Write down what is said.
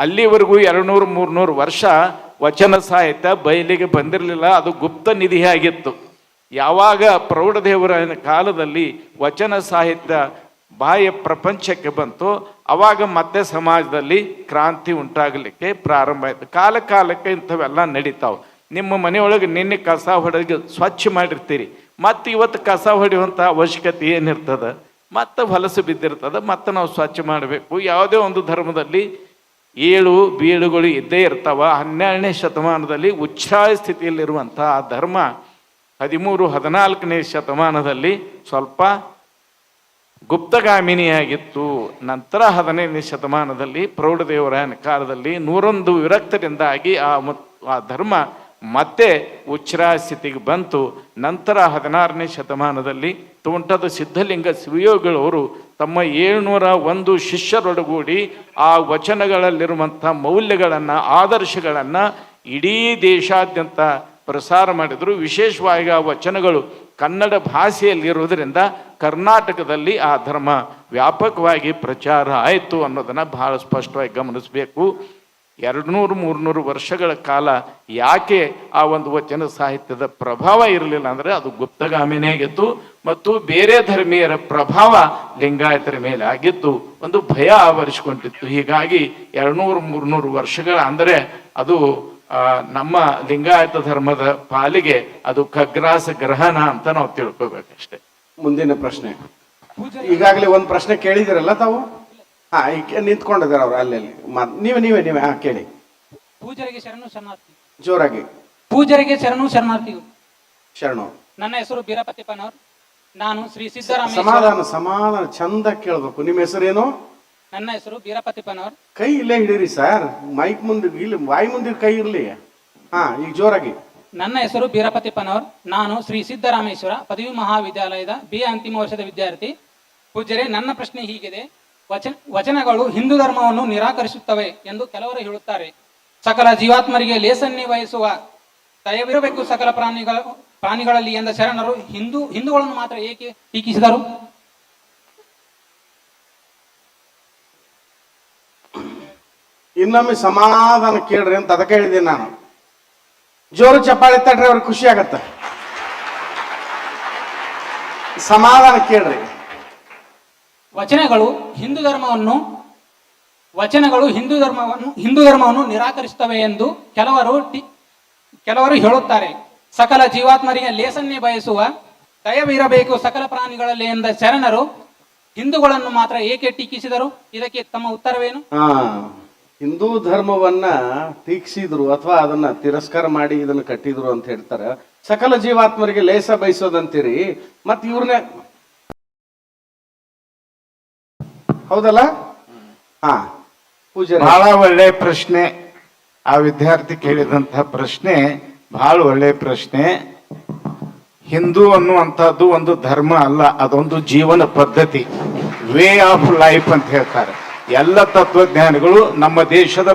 ಅಲ್ಲಿವರೆಗೂ ಎರಡ್ನೂರು, ಮೂರ್ನೂರು ವರ್ಷ ವಚನ ಸಾಹಿತ್ಯ ಬಯಲಿಗೆ ಬಂದಿರಲಿಲ್ಲ. ಅದು ಗುಪ್ತ ನಿಧಿಯಾಗಿತ್ತು. ಯಾವಾಗ ಪ್ರೌಢದೇವರ ಕಾಲದಲ್ಲಿ ವಚನ ಸಾಹಿತ್ಯ ಬಾಹ್ಯ ಪ್ರಪಂಚಕ್ಕೆ ಬಂತು, ಅವಾಗ ಮತ್ತೆ ಸಮಾಜದಲ್ಲಿ ಕ್ರಾಂತಿ ಉಂಟಾಗಲಿಕ್ಕೆ ಪ್ರಾರಂಭ ಆಯಿತು. ಕಾಲ ಕಾಲಕ್ಕೆ ಇಂಥವೆಲ್ಲ ನಡೀತಾವೆ. ನಿಮ್ಮ ಮನೆಯೊಳಗೆ ನಿನ್ನೆ ಕಸ ಹೊಡೆದು ಸ್ವಚ್ಛ ಮಾಡಿರ್ತೀರಿ. ಮತ್ತು ಇವತ್ತು ಕಸ ಹೊಡೆಯುವಂಥ ಅವಶ್ಯಕತೆ ಏನಿರ್ತದೆ? ಮತ್ತೆ ಹೊಲಸು ಬಿದ್ದಿರ್ತದೆ, ಮತ್ತೆ ನಾವು ಸ್ವಚ್ಛ ಮಾಡಬೇಕು. ಯಾವುದೇ ಒಂದು ಧರ್ಮದಲ್ಲಿ ಏಳು ಬೀಳುಗಳು ಇದ್ದೇ ಇರ್ತಾವ. ಹನ್ನೆರಡನೇ ಶತಮಾನದಲ್ಲಿ ಉಚ್ಛಾಯ ಸ್ಥಿತಿಯಲ್ಲಿರುವಂಥ ಆ ಧರ್ಮ ಹದಿಮೂರು, ಹದಿನಾಲ್ಕನೇ ಶತಮಾನದಲ್ಲಿ ಸ್ವಲ್ಪ ಗುಪ್ತಗಾಮಿನಿಯಾಗಿತ್ತು. ನಂತರ ಹದಿನೈದನೇ ಶತಮಾನದಲ್ಲಿ ಪ್ರೌಢದೇವರ ಕಾಲದಲ್ಲಿ ನೂರೊಂದು ವಿರಕ್ತರಿಂದಾಗಿ ಆ ಆ ಧರ್ಮ ಮತ್ತೆ ಉಚ್ಛ್ರಾಯ ಸ್ಥಿತಿಗೆ ಬಂತು. ನಂತರ ಹದಿನಾರನೇ ಶತಮಾನದಲ್ಲಿ ತೋಂಟದ ಸಿದ್ಧಲಿಂಗ ಶಿವಯೋಗಿಗಳವರು ತಮ್ಮ ಏಳ್ನೂರ ಒಂದು ಶಿಷ್ಯರೊಡಗೂಡಿ ಆ ವಚನಗಳಲ್ಲಿರುವಂಥ ಮೌಲ್ಯಗಳನ್ನು, ಆದರ್ಶಗಳನ್ನು ಇಡೀ ದೇಶಾದ್ಯಂತ ಪ್ರಸಾರ ಮಾಡಿದರು. ವಿಶೇಷವಾಗಿ ಆ ವಚನಗಳು ಕನ್ನಡ ಭಾಷೆಯಲ್ಲಿರುವುದರಿಂದ ಕರ್ನಾಟಕದಲ್ಲಿ ಆ ಧರ್ಮ ವ್ಯಾಪಕವಾಗಿ ಪ್ರಚಾರ ಆಯಿತು ಅನ್ನೋದನ್ನು ಬಹಳ ಸ್ಪಷ್ಟವಾಗಿ ಗಮನಿಸಬೇಕು. ಎರಡುನೂರು, ಮೂರ್ನೂರು ವರ್ಷಗಳ ಕಾಲ ಯಾಕೆ ಆ ಒಂದು ವಚನ ಸಾಹಿತ್ಯದ ಪ್ರಭಾವ ಇರಲಿಲ್ಲ ಅಂದರೆ ಅದು ಗುಪ್ತಗಾಮಿನೇ ಆಗಿತ್ತು ಮತ್ತು ಬೇರೆ ಧರ್ಮೀಯರ ಪ್ರಭಾವ ಲಿಂಗಾಯತರ ಮೇಲೆ ಆಗಿತ್ತು. ಒಂದು ಭಯ ಆವರಿಸಿಕೊಂಡಿತ್ತು. ಹೀಗಾಗಿ ಎರಡ್ನೂರು, ಮೂರ್ನೂರು ವರ್ಷಗಳ ಅಂದರೆ ಅದು ನಮ್ಮ ಲಿಂಗಾಯತ ಧರ್ಮದ ಪಾಲಿಗೆ ಅದು ಖಗ್ರಾಸ ಗ್ರಹಣ ಅಂತ ನಾವು ತಿಳ್ಕೋಬೇಕಷ್ಟೆ. ಮುಂದಿನ ಪ್ರಶ್ನೆ. ಈಗಾಗಲೇ ಒಂದು ಪ್ರಶ್ನೆ ಕೇಳಿದಿರಲ್ಲ ತಾವು? ಹಾ ಈಗ ನಿಂತ್ಕೊಂಡಿದ್ದಾರೆ ಅವ್ರು ಅಲ್ಲಿ ಅಲ್ಲಿ ನೀವೇ ನೀವೇ ನೀವೇ ಹಾ ಕೇಳಿ. ಪೂಜರಿಗೆ ಶರಣು ಶರಣಾರ್ಥಿ. ಜೋರಾಗಿ. ಪೂಜರಿಗೆ ಶರಣು ಶರಣಾರ್ಥಿಗಳು. ಶರಣು. ನನ್ನ ಹೆಸರು ಬೀರಪತಿಪ್ಪನವ್ರು ನಾನು ಶ್ರೀ ಸಿದ್ದರಾಮೇಶ್ವರ ಸಮಾಧಾನ ಸಮಾಧಾನ ಚಂದ ಕೇಳಬೇಕು. ನಿಮ್ಮ ಹೆಸರೇನು? ನನ್ನ ಹೆಸರು ಬೀರಪತಿಪ್ಪನವ್ರು ಕೈ ಇಲ್ಲೇ ಹಿಡೀರಿ ಸರ್. ಮೈಕ್ ಮುಂದೆ ಇಲ್ಲಿ ವಾಯಿ ಮುಂದೆ ಕೈ ಇರ್ಲಿ. ಹಾ ಈಗ ಜೋರಾಗಿ. ನನ್ನ ಹೆಸರು ಬೀರಪತಿಪ್ಪನವ್ರು ನಾನು ಶ್ರೀ ಸಿದ್ದರಾಮೇಶ್ವರ ಪದವಿ ಮಹಾವಿದ್ಯಾಲಯದ ಬಿ ಅಂತಿಮ ವರ್ಷದ ವಿದ್ಯಾರ್ಥಿ. ಪೂಜ್ಯರೇ ನನ್ನ ಪ್ರಶ್ನೆ ಹೀಗಿದೆ. ವಚನ ವಚನಗಳು ಹಿಂದೂ ಧರ್ಮವನ್ನು ನಿರಾಕರಿಸುತ್ತವೆ ಎಂದು ಕೆಲವರು ಹೇಳುತ್ತಾರೆ. ಸಕಲ ಜೀವಾತ್ಮರಿಗೆ ಲೇಸನ್ನಿ ವಹಿಸುವ ದಯವಿರಬೇಕು ಸಕಲ ಪ್ರಾಣಿಗಳ, ಪ್ರಾಣಿಗಳಲ್ಲಿ ಎಂದ ಶರಣರು. ಹಿಂದೂ, ಹಿಂದೂಗಳನ್ನು ಮಾತ್ರ ಏಕೆ ಟೀಕಿಸಿದರು? ಇನ್ನೊಮ್ಮೆ ಸಮಾಧಾನ ಕೇಳ್ರಿ ಅಂತ ಅದಕ್ಕೆ ಹೇಳಿದ್ದೀನಿ ನಾನು. ಜೋರು ಚಪ್ಪಾಳೆ ತಡ್ರಿ ಅವ್ರಿಗೆ ಖುಷಿ ಆಗತ್ತ. ಸಮಾಧಾನ ಕೇಳ್ರಿ. ವಚನಗಳು ಹಿಂದೂ ಧರ್ಮವನ್ನು, ವಚನಗಳು ಹಿಂದೂ ಧರ್ಮವನ್ನು ಹಿಂದೂ ಧರ್ಮವನ್ನು ನಿರಾಕರಿಸುತ್ತವೆ ಎಂದು ಕೆಲವರು ಕೆಲವರು ಹೇಳುತ್ತಾರೆ. ಸಕಲ ಜೀವಾತ್ಮರಿಗೆ ಲೇಸನ್ನೇ ಬಯಸುವ, ದಯವಿರಬೇಕು ಸಕಲ ಪ್ರಾಣಿಗಳಲ್ಲಿ ಎಂದ ಶರಣರು, ಹಿಂದೂಗಳನ್ನು ಮಾತ್ರ ಏಕೆ ಟೀಕಿಸಿದರು? ಇದಕ್ಕೆ ತಮ್ಮ ಉತ್ತರವೇನು? ಹಿಂದೂ ಧರ್ಮವನ್ನ ಟೀಕಿಸಿದ್ರು ಅಥವಾ ಅದನ್ನ ತಿರಸ್ಕಾರ ಮಾಡಿ ಇದನ್ನ ಕಟ್ಟಿದ್ರು ಅಂತ ಹೇಳ್ತಾರೆ. ಸಕಲ ಜೀವಾತ್ಮರಿಗೆ ಲೇಸ ಬಯಸೋದಂತೀರಿ. ಮತ್ತೆ ಇವ್ರನ್ನ ಹೌದಲ್ಲ? ಹಾ. ಪೂಜೆ ಬಹಳ ಒಳ್ಳೆ ಪ್ರಶ್ನೆ. ಆ ವಿದ್ಯಾರ್ಥಿ ಕೇಳಿದಂತಹ ಪ್ರಶ್ನೆ ಬಹಳ ಒಳ್ಳೆ ಪ್ರಶ್ನೆ. ಹಿಂದೂ ಅನ್ನುವಂಥದ್ದು ಒಂದು ಧರ್ಮ ಅಲ್ಲ ಅದೊಂದು ಜೀವನ ಪದ್ಧತಿ. ವೇ ಆಫ್ ಲೈಫ್ ಅಂತ ಹೇಳ್ತಾರೆ. ಎಲ್ಲ ತತ್ವಜ್ಞಾನಿಗಳು ನಮ್ಮ ದೇಶದ